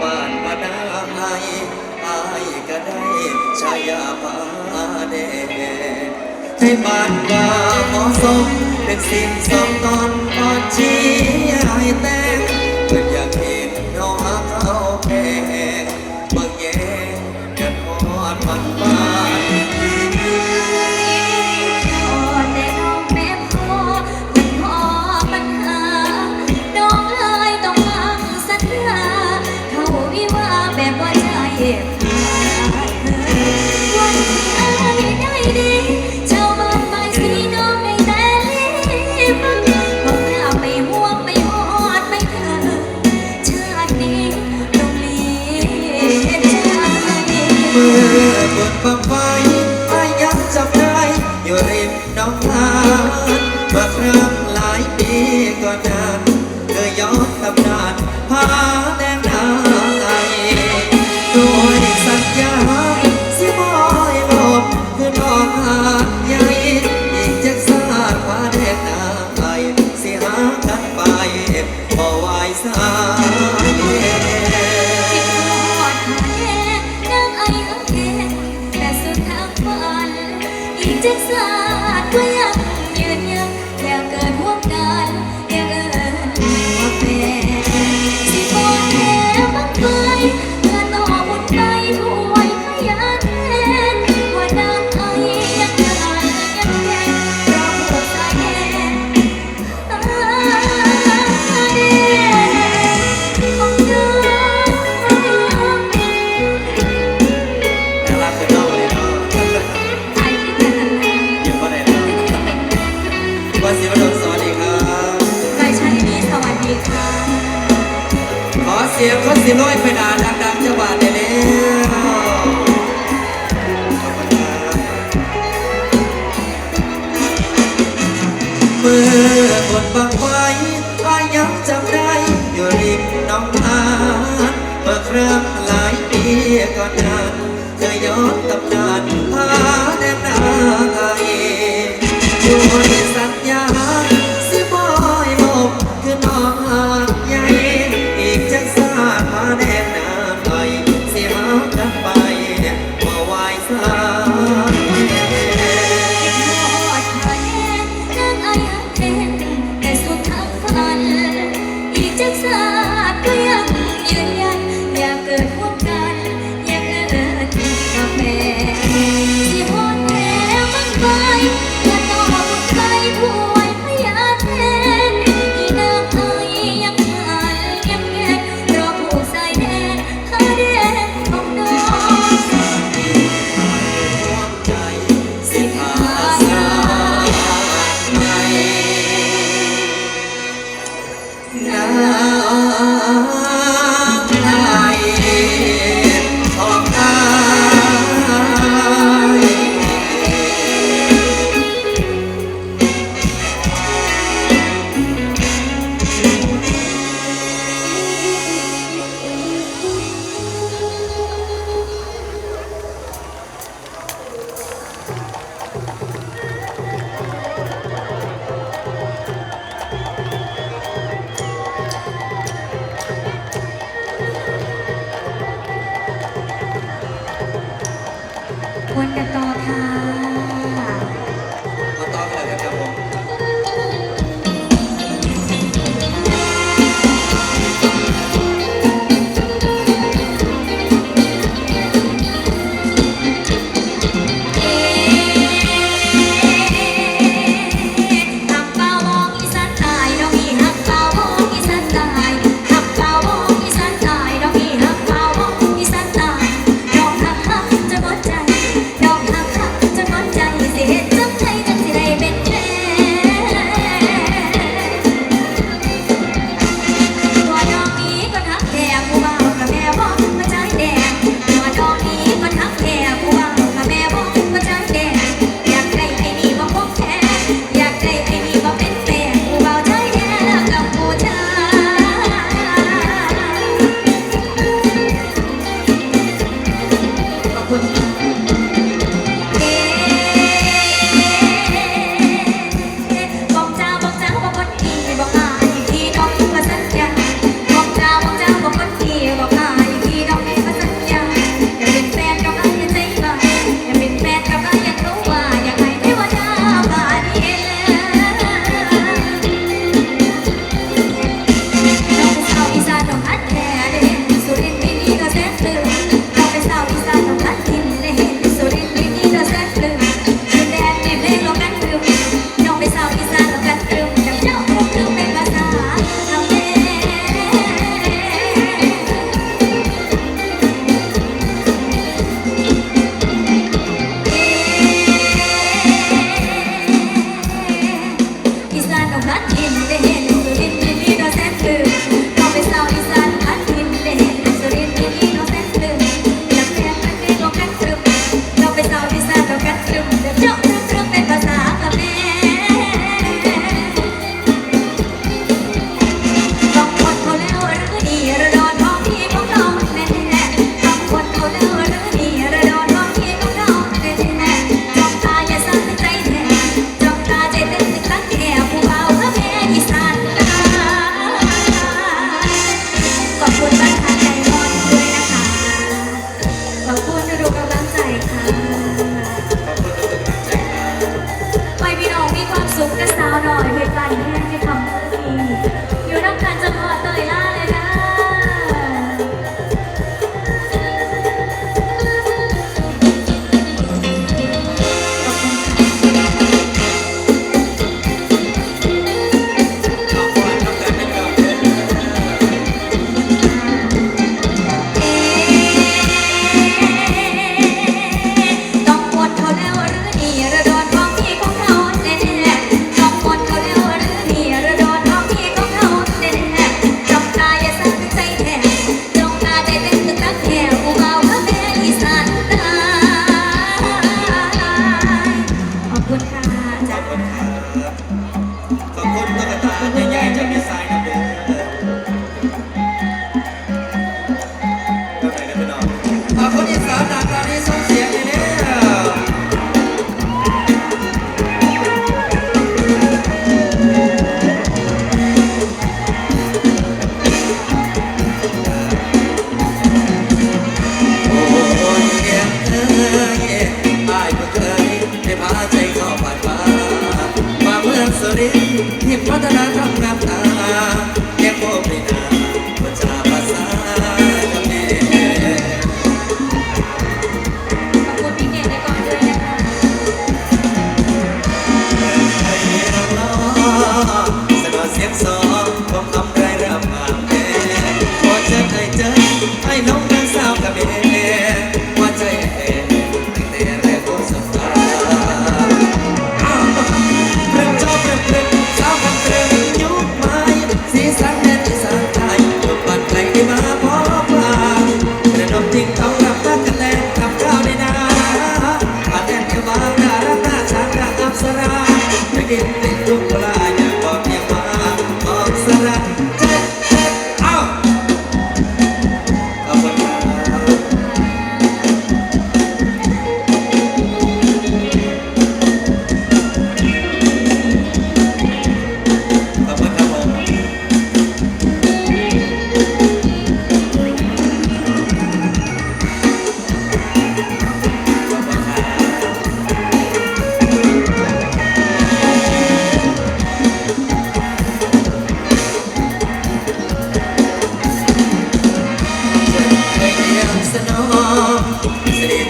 บ้านมาดาให้อายก็ได้ชายาพาเดให้บ้านว่าเหมาะสมเป็นสิ่งสำคัญพอชี have not. Ah. เสียงขาสิร้อยไปดาดังๆจังหวะเดี๋ยวเมื่อบนบังไว้อายังจำได้ อยู่ริมน้องอานเมื่อครั้งหลายปีก่อนนานเคยย้อนตำนาน Thank you, Father, I'm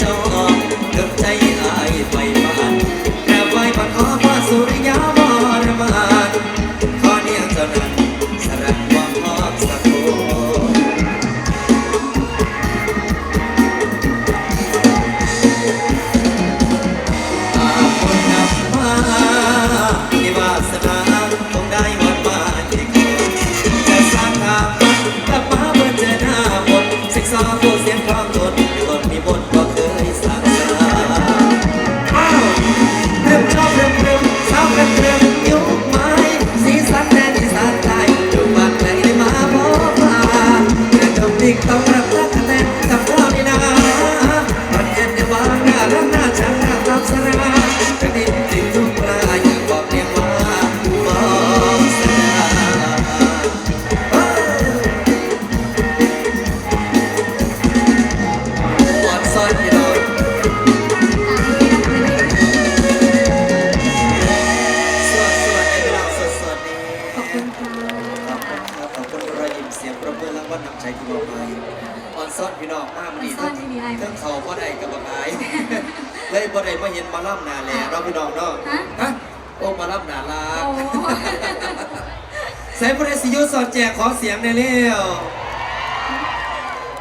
যাও วัลนำใจที่มอบให้ออนซ่อนพี่น้องมากดีออนซ่อนที่มีให้เทั้งเขาบ่ได้กับบักอายเลยบ่ได้มาเห็นหมาล่ำนาแลเราะพี่น้องเนาะฮะฮะโอ้หมาล่ำนาลาโอ้แสงประเดชยุสอดแจกขอเสียงในอยเร็ว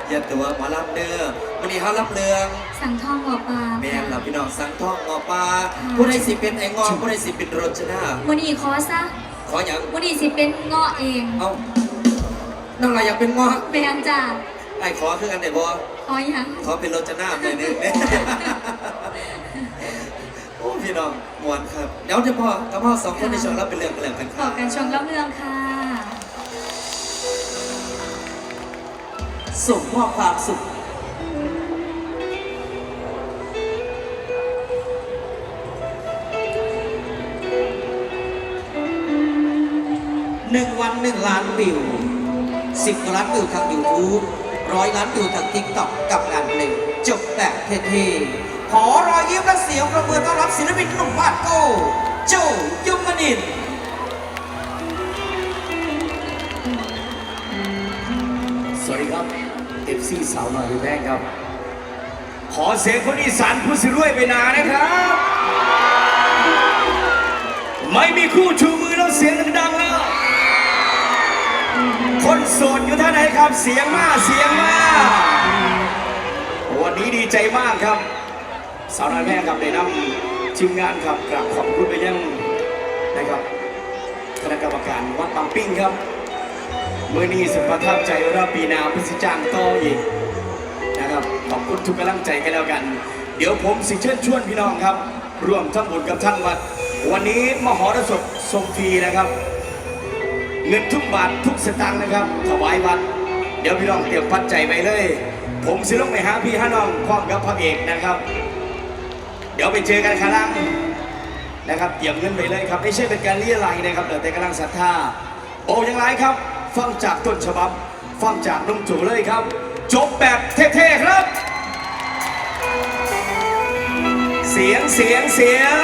อย่าตัวหมาล่ำเด้อวันนี้เขารับเรืองสั่งทองหัวปลาแม่นเราพี่น้องสังทองงอปลาผู้ใดสิเป็นไอ้งอผู้ใดสิเป็นรจนาวันนี้ขอซะขออย่างวันนี้สิเป็นเงาะเองเอา น้องอะไรอยากเป็นงอแบงจ้าไอ้ขอคือกันได้บ่ขอยังขอเป็นรจนาเลยนึงโอ้พี่น้องมวนครับ เดี๋ยวจะพ่อกับพ่อสองคนในช่วงรับเป็นเรื่องกันแล้วกันคต่รัอบกันชมรับเรื่องค่ะ ส่งมอบความสุขหนึ่งวันหนึ่งล้านวิว สิบล้านวิวทาง YouTube ร้อยล้านวิวทาง TikTok กับงานเพลงจบแบบเท่ๆ ขอรอยยิ้มและเสียงประเมินต้อนรับศิลปินหนุ่มวาดโก้โจยมนินสวัสดีครับเอฟซีสาวหน่อยแรกครับ ขอเสียงคนอีสานผู้สิรวยไปนานะครับ ไม่มีคู่ชูมือแล้วเสียงดังแล้ว สดอยู่ท่านไหนครับ เสียงมากเสียงมากวันนี้ดีใจมากครับ สาวน้อยแม่ครับได้นำทีมงานครับกราบขอบคุณไปยังนะครับคณะกรรมการวัดบางปิ้งครับเมื่อนี้สุดประทับใจว่าปีหนาพิสิจางต่ออีกนะครับขอบคุณทุกกำลังใจกันแล้วกัน เดี๋ยวผมสิเชิญชวนพี่น้องครับ ร่วมทำบุญกับท่านวัด วันนี้มหรสพทรงฟรีนะครับ เงินทุกบาททุกสตางค์นะครับถวายวัด เดี๋ยวพี่น้องเตรียมปัจจัยไปเลย ผมสิลงไปหาพี่ฮาน้องพร้อมกับพระเอกนะครับ เดี๋ยวไปเจอกันข้างล่างนะครับเตรียมเงินไปเลยครับไม่ใช่เป็นการเรียไรนะครับเหลือแต่กำลังศรัทธาโอ้ยังไรครับ ฟังจากต้นฉบับ ฟังจากนุ่มจูเลยครับ จบแบบเท่ๆครับ เสียงเสียงเสียง